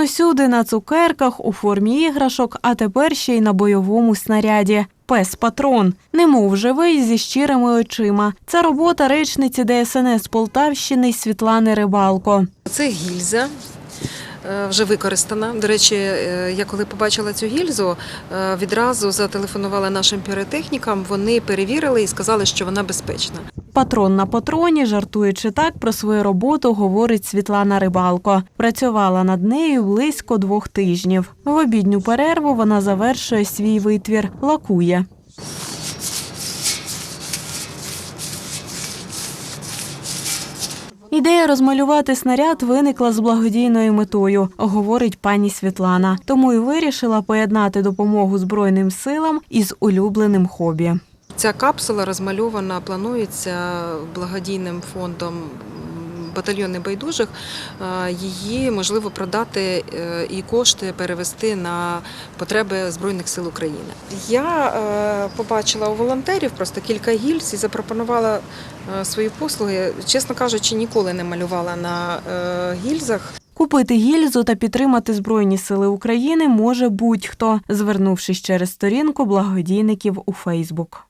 Він усюди на цукерках, у формі іграшок, а тепер ще й на бойовому снаряді. Пес патрон, немов живий зі щирими очима. Це робота речниці ДСНС Полтавщини Світлани Рибалко. Це гільза. е, Вже використана. До речі, е, я коли побачила цю гільзу, е, відразу зателефонувала нашим піротехнікам. Вони перевірили і сказали, що вона безпечна. Патрон на патроні, жартуючи так, про свою роботу говорить Світлана Рибалко. Працювала над нею близько двох тижнів. В обідню перерву вона завершує свій витвір, лакує. Ідея розмалювати снаряд виникла з благодійною метою, говорить пані Світлана. Тому і вирішила поєднати допомогу Збройним силам із улюбленим хобі. Ця капсула розмальована, планується благодійним фондом батальйон небайдужих. Е, Її можливо продати е, і кошти перевести на потреби Збройних сил України. Я е, побачила у волонтерів просто кілька гільз і запропонувала свої послуги. Чесно кажучи, ніколи не малювала на гільзах. Купити гільзу та підтримати Збройні сили України може будь-хто, звернувшись через сторінку благодійників у Фейсбук.